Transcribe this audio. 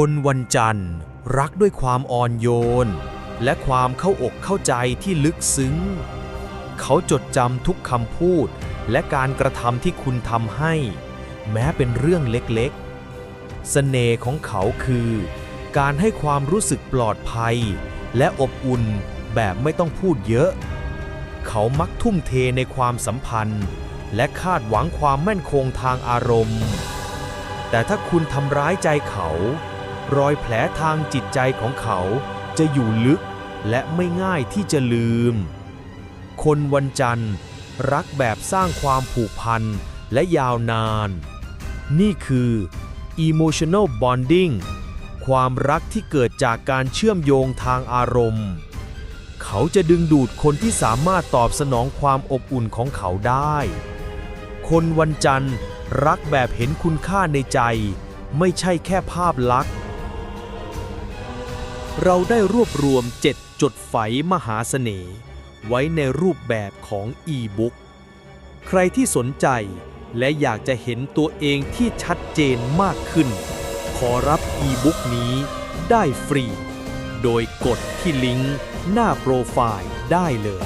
คนวันจันทร์ รักด้วยความอ่อนโยน และความเข้าอกเข้าใจที่ลึกซึ้ง เขาจดจำทุกคำพูด และการกระทำที่คุณทำให้ แม้เป็นเรื่องเล็กๆเสน่ห์ของเขาคือ การให้ความรู้สึกปลอดภัย และอบอุ่นแบบไม่ต้องพูดเยอะ เขามักทุ่มเทในความสัมพันธ์ และคาดหวังความมั่นคงทางอารมณ์ แต่ถ้าคุณทำร้ายใจเขา รอยแผลทางจิตใจของเขาจะอยู่ลึกและไม่ง่ายที่จะลืม คนวันจันทร์รักแบบสร้างความผูกพันและยาวนาน นี่คือ emotional bonding ความรักที่เกิดจากการเชื่อมโยงทางอารมณ์ เขาจะดึงดูดคนที่สามารถตอบสนองความอบอุ่นของเขาได้ คนวันจันทร์รักแบบเห็นคุณค่าในใจ ไม่ใช่แค่ภาพลักษณ์ เราได้รวบรวม 7 จดไฝมหาเสน่ห์ ไว้ในรูปแบบของอีบุ๊กใครที่สนใจและอยากจะเห็นตัวเองที่ชัดเจนมากขึ้น ขอรับอีบุ๊กนี้ได้ฟรี โดยกดที่ลิงก์หน้าโปรไฟล์ได้เลย